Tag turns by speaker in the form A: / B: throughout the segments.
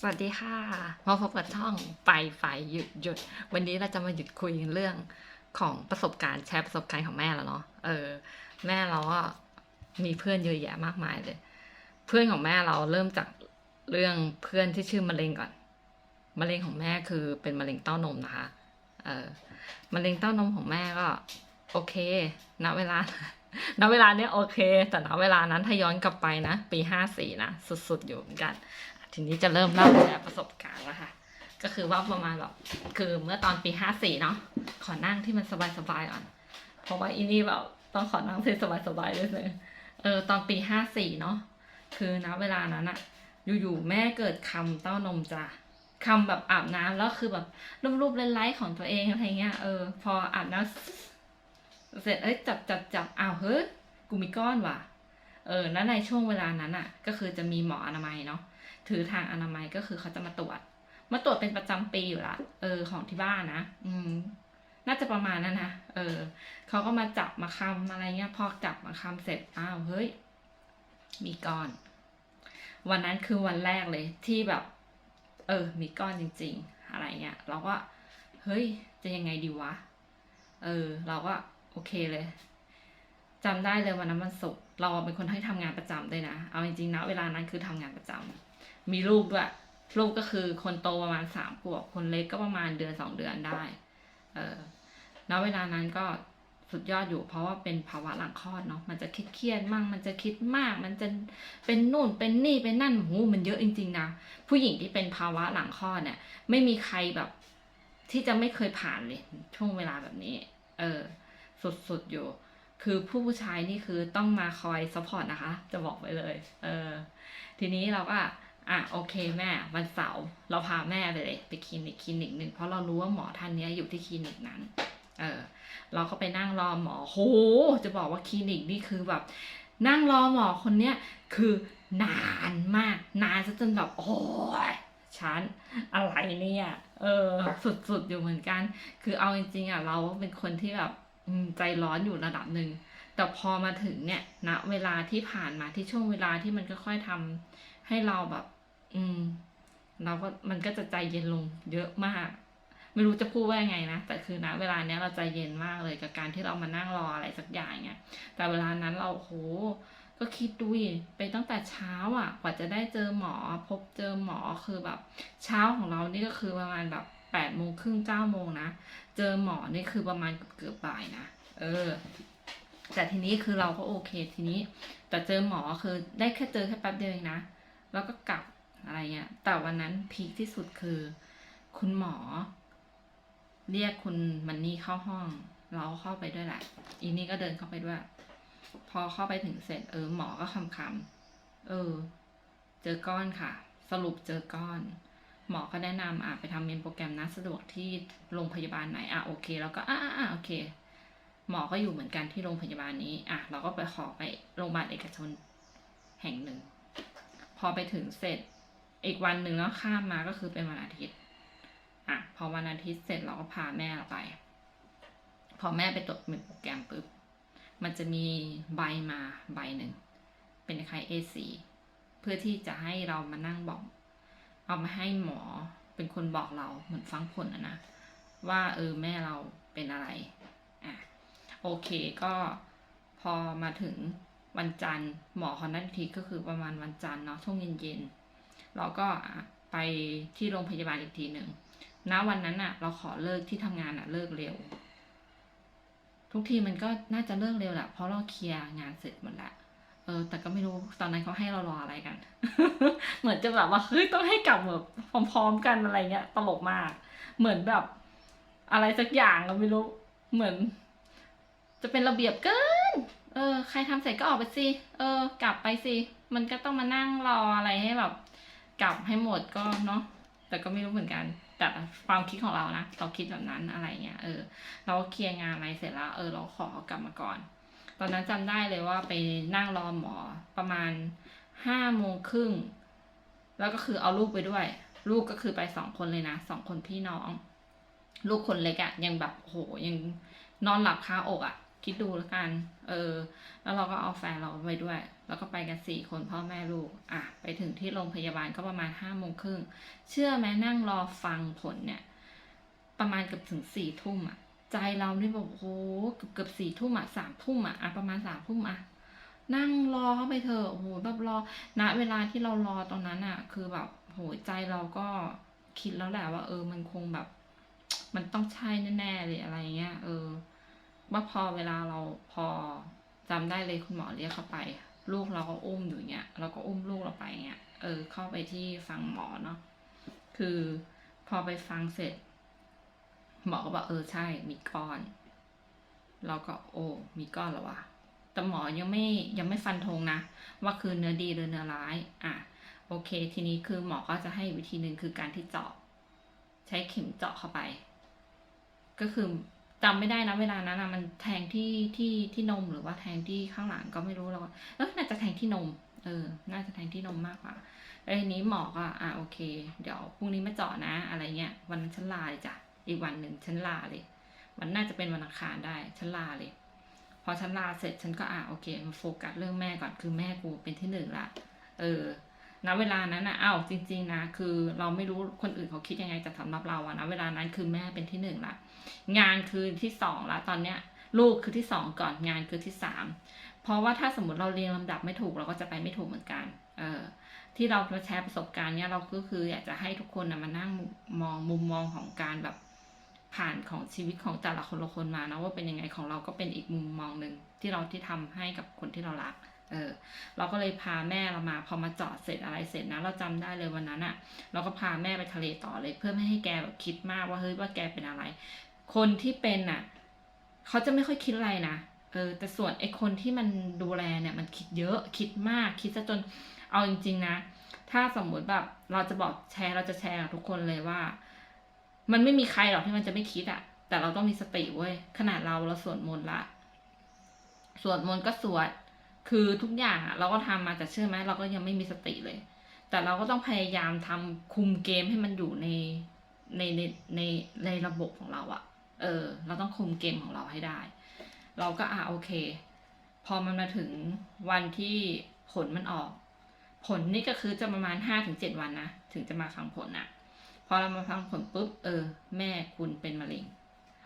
A: สวัสดีค่ะมาพบกับช่องไปไฟหยุดหยุด วันนี้เราจะมาหยุดคุยเรื่องของประสบการณ์แชร์ประสบการณ์ของแม่แล้วเนาะเออ แม่เราก็มีเพื่อนเยอะแยะมากมายเลย เพื่อนของแม่เราเริ่มจากเรื่องเพื่อนที่ชื่อมะเร็งก่อนมะเร็งของแม่คือเป็นมะเร็งเต้านมนะคะ เออมะเร็งเต้านมของแม่ก็ โอเคณเวลาณเวลาเนี้ยโอเค แต่ณเวลานั้นถ้าย้อนกลับไปนะ ปีห้าสี่นะ สุดๆอยู่เหมือนกัน ทีนี้จะเริ่มเล่าแชร์ประสบการณ์แล้วค่ะ ก็คือว่าประมาณแบบคือเมื่อตอนปีห้าสี่เนาะขอนั่งที่มันสบายๆก่อน เพราะว่าอีนี่แบบต้องขอนั่งที่สบายๆด้วยเลยเออตอนปีห้าสี่เนาะคือณเวลานั้นอะอยู่ๆแม่เกิดคำเต้านมจ้ะคำแบบอาบน้ำแล้วคือแบบรูปๆไล่ๆของตัวเองอะไรเงี้ยเออพออาบน้ำเสร็จเอ้ยจับจับจับอ้าวเฮ้ยกูมีก้อนว่ะเออแล้วในช่วงเวลานั้นอะก็คือจะมีหมออนามัยเนาะ ถือทางอนามัยก็คือเขาจะมาตรวจ มาตรวจเป็นประจำปีอยู่ละเออของที่บ้านนะ อืม น่าจะประมาณนั้นนะเออเขาก็มาจับมาคำอะไรเงี้ย พอจับมาคำเสร็จอ้าวเฮ้ย มีก้อน วันนั้นคือวันแรกเลยที่แบบ เออ มีก้อนจริง ๆ อะไรเงี้ยเราก็เฮ้ย จะยังไงดีวะ เออ เราก็โอเคเลยจำได้เลยวันนั้นวันศุกร์เราเป็นคนให้ทำงานประจำด้วยนะ เอาจริงๆนะเวลานั้นคือทำงานประจำ มีลูกด้วย ลูกก็คือคนโตประมาณสามขวบ คนเล็กก็ประมาณเดือนสองเดือนได้ เออณเวลานั้นก็สุดยอดอยู่ เพราะว่าเป็นภาวะหลังคลอดเนาะ มันจะเครียดมั่ง มันจะคิดมาก มันจะเป็นนู่น เป็นนี่ เป็นนั่นหูมันเยอะจริงๆนะ ผู้หญิงที่เป็นภาวะหลังคลอดเนี่ย ไม่มีใครแบบที่จะไม่เคยผ่านเลยช่วงเวลาแบบนี้ เออ สุดๆอยู่ คือผู้ผู้ชายนี่คือต้องมาคอยซัพพอร์ตนะคะ จะบอกไว้เลย เออ ทีนี้เราก็ อะโอเคแม่วันเสาร์เราพาแม่ไปเลยไปคลินิกคลินิกหนึ่งเพราะเรารู้ว่าหมอท่านนี้อยู่ที่คลินิกนั้น เออ เราก็ไปนั่งรอหมอโหจะบอกว่าคลินิกนี่คือแบบ นั่งรอหมอคนเนี้ยคือนานมาก นานซะจนแบบโอ้ยฉันอะไรเนี่ย เออ สุดๆอยู่เหมือนกัน คือเอาจริงๆอะเราเป็นคนที่แบบใจร้อนอยู่ระดับหนึ่งแต่พอมาถึงเนี่ยณเวลาที่ผ่านมาที่ช่วงเวลาที่มันค่อยๆทำให้เราแบบ อืม เราก็มันก็จะใจเย็นลง เยอะมาก ไม่รู้จะพูดว่ายังไงนะ แต่คือณเวลาเนี้ยเราใจเย็นมากเลยกับการที่เรามานั่งรออะไรสักอย่างเนี่ยแต่เวลานั้นเราโหก็คิดดูไปตั้งแต่เช้าอะ กว่าจะได้เจอหมอ พบเจอหมอคือแบบ เช้าของเรานี่ก็คือประมาณแบบแปดโมงครึ่งเก้าโมงนะ เจอหมอนี่คือประมาณเกือบบ่ายนะ เออ แต่ทีนี้คือเราก็โอเคทีนี้ แต่เจอหมอคือได้แค่เจอแค่แป๊บเดียวเองนะ แล้วก็กลับ อะไรเงี้ย แต่วันนั้นพีคที่สุดคือ คุณหมอ เรียกคุณมันนี่เข้าห้อง เราเข้าไปด้วยแหละอีนี่ก็เดินเข้าไปด้วย พอเข้าไปถึงเสร็จ เออ หมอก็คำคำเออ เจอก้อนค่ะ สรุปเจอก้อน หมอก็แนะนำอะไปทำเมนโปรแกรมนะสะดวกที่โรงพยาบาลไหนอะโอเค แล้วก็อะอะอะโอเค หมอก็อยู่เหมือนกันที่โรงพยาบาลนี้ อะ เราก็ไปขอไปโรงพยาบาลเอกชนแห่งหนึ่ง พอไปถึงเสร็จ อีกวันหนึ่งแล้วข้ามมาก็คือเป็นวันอาทิตย์ อะ พอวันอาทิตย์เสร็จเราก็พาแม่เราไป พอแม่ไปตรวจเมนโปรแกรมปุ๊บ มันจะมีใบมาใบหนึ่ง เป็นคล้าย A4 เพื่อที่จะให้เรามานั่งบอก เอามาให้หมอเป็นคนบอกเราเหมือนฟังผลอะนะ ว่าเออแม่เราเป็นอะไร อะ โอเคก็พอมาถึงวันจันทร์หมอคนนั้นทีก็คือประมาณวันจันทร์เนาะช่วงเย็นๆ เราก็ไปที่โรงพยาบาลอีกทีหนึ่งณวันนั้นอะเราขอเลิกที่ทำงานอะเลิกเร็ว ทุกทีมันก็น่าจะเลิกเร็วแหละเพราะเราเคลียร์งานเสร็จหมดล้วเออแต่ก็ไม่รู้ตอนนั้นเขาให้เรารออะไรกัน เหมือนจะแบบว่าเฮ้ยต้องให้กลับแบบพร้อมๆกันอะไรเงี้ย ตลกมาก เหมือนแบบ อะไรสักอย่างเราไม่รู้ เหมือน จะเป็นระเบียบเกิน เออ ใครทำเสร็จก็ออกไปสิ เออ กลับไปสิ มันก็ต้องมานั่งรออะไรให้แบบ กลับให้หมดก็เนาะแต่ก็ไม่รู้เหมือนกันแต่ความคิดของเรานะเราคิดแบบนั้นอะไรเงี้ยเออ เราก็เคลียร์งานอะไรเสร็จแล้ว เออ เราขอกลับมาก่อน ตอนนั้นจำได้เลยว่าไปนั่งรอหมอประมาณห้าโมงครึ่งแล้วก็คือเอาลูกไปด้วย ลูกก็คือไปสองคนเลยนะสองคนพี่น้อง ลูกคนเล็กอะ่ะยังแบบโหยังนอนหลับคาอกอะ่ะ คิดดูแล้วกัน เออ แล้วเราก็เอาแฟนเราไปด้วย แล้วก็ไปกันสี่คนพ่อแม่ลูก อะ ไปถึงที่โรงพยาบาลก็ประมาณห้าโมงครึ่ง เชื่อไหมนั่งรอฟังผลเนี่ย ประมาณเกือบถึงสี่ทุ่มอะ ใจเรานี่แบบโอ้โหเกือบเกือบสี่ทุ่มอะสามทุ่มอะ อะ ประมาณสามทุ่มอะ นั่งรอเข้าไปเถอะ โอ้โห แบบรอ ณ เวลาที่เรารอตอนนั้นอะ คือแบบโหใจเราก็คิดแล้วแหละว่า เออ มันคงแบบ มันต้องใช่แน่ๆเลยอะไรเงี้ย เออ ว่าพอเวลาเราพอจำได้เลยคุณหมอเรียกเข้าไป ลูกเราก็อุ้มอยู่เงี้ยเราก็อุ้มลูกเราไปเงี้ยเออ เข้าไปที่ฟังหมอเนาะคือพอไปฟังเสร็จ หมอก็บอกเออใช่มีก้อน เราก็โอ้มีก้อนแล้ววะแต่หมอยังไม่ยังไม่ฟันธงนะ ว่าคือเนื้อดีหรือเนื้อร้าย อะโอเค ทีนี้คือหมอก็จะให้วิธีหนึ่งคือการที่เจาะ ใช้เข็มเจาะเข้าไป ก็คือ จำไม่ได้นะเวลานั้นนะมันแทงที่ที่ที่นมหรือว่าแทงที่ข้างหลังก็ไม่รู้แล้วเออน่าจะแทงที่นม เออ น่าจะแทงที่นมมากกว่าแล้วทีนี้หมอก็อะโอเค เดี๋ยวพรุ่งนี้มาเจาะนะ อะไรเงี้ยวันนั้นฉันลาเลยจ้ะอีกวันหนึ่งฉันลาเลยมันน่าจะเป็นวันอังคารได้ฉันลาเลย พอฉันลาเสร็จฉันก็อะโอเคมาโฟกัสเรื่องแม่ก่อนคือแม่กูเป็นที่หนึ่งละเออ ณเวลานั้นนะอ้าวจริง ๆ นะ คือเราไม่รู้คนอื่นเขาคิดยังไงแต่สำหรับเราอะนะเวลานั้นคือแม่เป็นที่หนึ่งละงานคือที่สองละตอนเนี้ย ลูกคือที่สองก่อนงานคือที่สามเพราะว่าถ้าสมมติเราเรียงลำดับไม่ถูกเราก็จะไปไม่ถูกเหมือนกัน เออที่เรามาแชร์ประสบการณ์เนี้ยเราก็คืออยากจะให้ทุกคนนะมานั่งมองมุมมองของการแบบผ่านของชีวิตของแต่ละคนละคนมานะว่าเป็นยังไงของเราก็เป็นอีกมุมมองหนึ่งที่เราที่ทำให้กับคนที่เรารัก เออเราก็เลยพาแม่เรามาพอมาจาะเสร็จอะไรเสร็จนะ เราจำได้เลยวันนั้นอะเราก็พาแม่ไปทะเลต่อเลย เพื่อไม่ให้แกแบบคิดมากว่าเฮ้ยว่าแกเป็นอะไร คนที่เป็นอะเขาจะไม่ค่อยคิดอะไรนะเออแต่ส่วนไอ้คนที่มันดูแลเนี่ยมันคิดเยอะคิดมากคิดซะจนเอาจริง ๆ นะ ถ้าสมมติแบบเราจะบอกแชร์เราจะแชร์กับทุกคนเลยว่า มันไม่มีใครหรอกที่มันจะไม่คิดอะ แต่เราต้องมีสติเว้ยขนาดเราเราสวดมนต์ละสวดมนต์ก็สวด คือทุกอย่างอะเราก็ทำมาแต่เชื่อไหมเราก็ยังไม่มีสติเลย แต่เราก็ต้องพยายามทำคุมเกมให้มันอยู่ในในในในในระบบของเราอะเออ เราต้องคุมเกมของเราให้ได้ เราก็อะโอเค พอมันมาถึงวันที่ผลมันออก ผลนี่ก็คือจะประมาณห้าถึงเจ็ดวันนะ ถึงจะมาฟังผลอะพอเรามาฟังผลปุ๊บ เออ แม่คุณเป็นมะเร็ง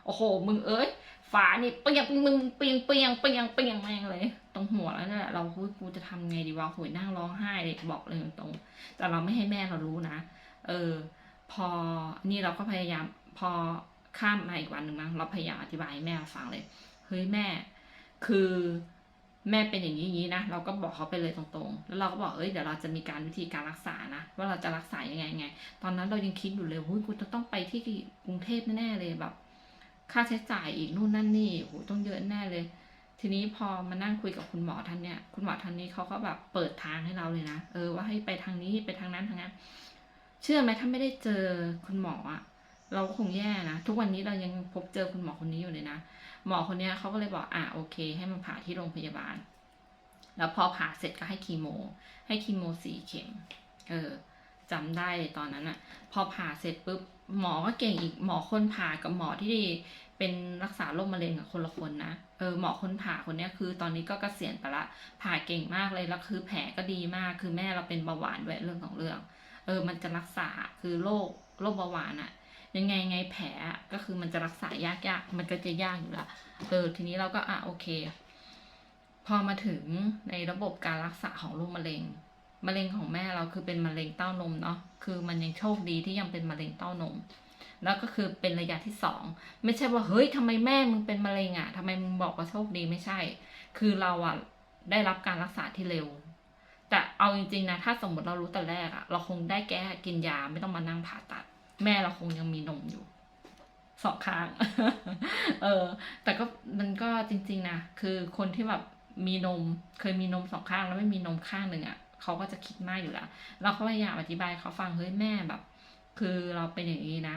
A: โอ้โห มึงเอ้ย ฝานี่เปียงมึงเปียงเปียงเปียงเปียงแม่งเลย ตรงหัวแล้วเนี่ยเราคุยกูจะทำไงดีวะโหยนั่งร้องไห้เลยบอกเลยตรงๆแต่เราไม่ให้แม่เรารู้นะ เออ พอนี่เราก็พยายามพอข้ามมาอีกวันหนึ่งนะเราพยายามอธิบายให้แม่ฟังเลยเฮ้ยแม่ คือแม่เป็นอย่างนี้อย่างนี้นะเราก็บอกเขาไปเลยตรงๆ แล้วเราก็บอกเอ้ยเดี๋ยวเราจะมีการวิธีการรักษานะว่าเราจะรักษายังไงไง ตอนนั้นเรายังคิดอยู่เลยหุ้ยกูจะต้องไปที่กรุงเทพแน่ๆเลยแบบ ค่าใช้จ่ายอีกนู่นนั่นนี่โหต้องเยอะแน่เลย ทีนี้พอมานั่งคุยกับคุณหมอท่านเนี่ย คุณหมอท่านนี้เขาก็แบบเปิดทางให้เราเลยนะ เออว่าให้ไปทางนี้ไปทางนั้นทางนั้น เชื่อไหมถ้าไม่ได้เจอคุณหมออะเราก็คงแย่นะ ทุกวันนี้เรายังพบเจอคุณหมอคนนี้อยู่เลยนะ หมอคนนี้เขาก็เลยบอกอะโอเค ให้มาผ่าที่โรงพยาบาล แล้วพอผ่าเสร็จก็ให้คีโม ให้คีโมสี่เข็ม เออจำได้เลยตอนนั้นอะพอผ่าเสร็จปุ๊บหมอก็เก่งอีกหมอคนผ่ากับหมอที่ เป็นรักษาโรคมะเร็งกับคนละคนนะเออหมอคนผ่าคนนี้คือตอนนี้ก็เกษียณไปละผ่าเก่งมากเลยแล้วคือแผลก็ดีมากคือแม่เราเป็นเบาหวานด้วยเรื่องของเรื่อง เออมันจะรักษาคือโรคโรคเบาหวานอะยังไงไงแผลก็คือมันจะรักษายากยากมันก็จะยากอยู่ละเออทีนี้เราก็อะโอเค พอมาถึงในระบบการรักษาของโรคมะเร็งมะเร็งของแม่เราคือเป็นมะเร็งเต้านมเนาะคือมันยังโชคดีที่ยังเป็นมะเร็งเต้านม แล้วก็คือเป็นระยะที่สองไม่ใช่ว่าเฮ้ยทำไมแม่มึงเป็นมะเร็งอะ่ะทำไมมึงบอกว่าโชคดีไม่ใช่ คือเราอะได้รับการรักษาที่เร็ว แต่เอาจริงๆนะถ้าสมมติเรารู้แต่แรกอะ เราคงได้แก้กินยาไม่ต้องมานั่งผ่าตัด แม่เราคงยังมีนมอยู่สองข้าง เออ แต่ก็มันก็จริง ๆนะ คือคนที่แบบมีนม เคยมีนมสองข้างแล้วไม่มีนมข้างหนึ่งอะ่ะ เขาก็จะคิดมากอยู่แล้ว เราก็พยายามอธิบายเขาฟัง เฮ้ยแม่แบบ คือเราเป็นอย่างนี้นะ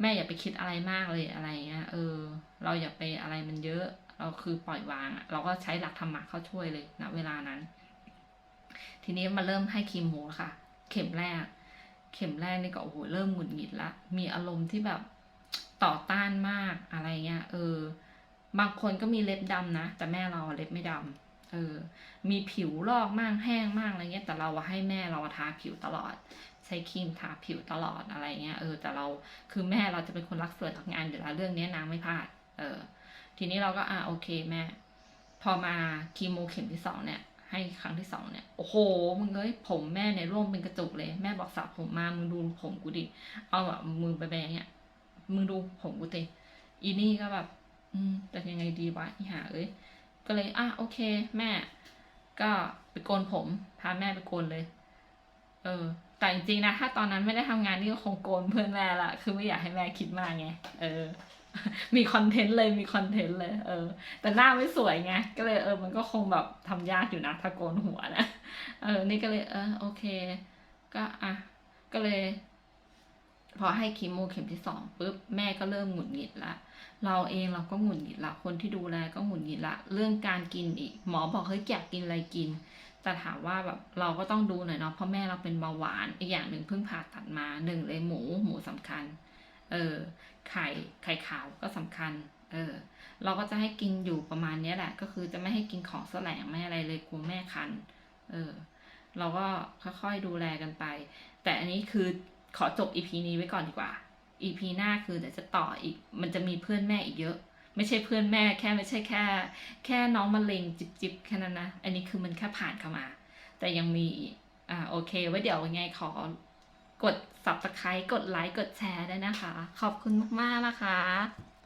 A: แม่อย่าไปคิดอะไรมากเลยอะไรเงี้ย เออ เราอย่าไปอะไรมันเยอะ เราคือปล่อยวางอะเราก็ใช้หลักธรรมะเข้าช่วยเลยณเวลานั้น ทีนี้มาเริ่มให้คีโมค่ะ เข็มแรก เข็มแรกนี่ก็โอ้โหเริ่มหงุดหงิดละ มีอารมณ์ที่แบบต่อต้านมากอะไรเงี้ย เออ บางคนก็มีเล็บดำนะ แต่แม่เราอเล็บไม่ดำเออ มีผิวลอกมากแห้งมากอะไรเงี้ย แต่เราให้แม่เราทาผิวตลอด ใช้ครีมทาผิวตลอดอะไรเงี้ยเออแต่เราคือแม่เราจะเป็นคนรักสวยรักงานอยู่แล้วเรื่องนี้นางไม่พลาด เออ ทีนี้เราก็อ่าโอเคแม่ พอมาคีโมเข็มที่สองเนี่ย ให้ครั้งที่สองเนี่ยโอ้โหมึงเอ้ยผมแม่เนี่ยร่วงเป็นกระจุกเลยแม่บอกสระผมมามึงดูผมกูดิเอาแบบมือไปแบงเนี่ยมึงดูผมกูติอีนี่ก็แบบ อืมแต่ยังไงดีวะอีหาเอ้ยก็เลยอะโอเค แม่ ก็ไปโกนผม พาแม่ไปโกนเลย เออ แต่จริงๆนะถ้าตอนนั้นไม่ได้ทำงานนี่ก็คงโกนเพื่อนแม่ละคือไม่อยากให้แม่คิดมากไงเออ มีคอนเทนต์เลยมีคอนเทนต์เลย เออ แต่หน้าไม่สวยไงก็เลยเออ มันก็คงแบบทำยากอยู่นะถ้าโกนหัวนะเออ นี่ก็เลย เออโอเค ก็อะก็เลย พอให้คีโมเข็มที่สองปุ๊บแม่ก็เริ่มหงุดหงิดละเราเองเราก็หงุดหงิดละคนที่ดูแลก็หงุดหงิดละเรื่องการกินอีก หมอบอกเฮ้ยอยากกินอะไรกิน แต่ถามว่าแบบเราก็ต้องดูหน่อยเนาะเพราะแม่เราเป็นเบาหวานอีกอย่างหนึ่งเพิ่งผ่าตัดมาหนึ่งเลยหมูหมูสำคัญ เออไข่ไข่ขาวก็สำคัญ เออ เราก็จะให้กินอยู่ประมาณนี้แหละ ก็คือจะไม่ให้กินของแสลงไม่อะไรเลยกลัวแม่คัน เออ เราก็ค่อยๆดูแลกันไป แต่อันนี้คือขอจบ EP นี้ไว้ก่อนดีกว่า EP หน้าคือเดี๋ยวจะต่ออีก มันจะมีเพื่อนแม่อีกเยอะ ไม่ใช่เพื่อนแม่แค่ไม่ใช่แค่ แค่น้องมะเร็งจิบจิบๆแค่นั้นนะ อันนี้คือมันแค่ผ่านเข้ามา แต่ยังมีอ่าโอเค ไว้เดี๋ยวยังไงขอกด subscribe กดไลค์กดแชร์ได้วยนะคะ ขอบคุณมาก ๆ นะคะ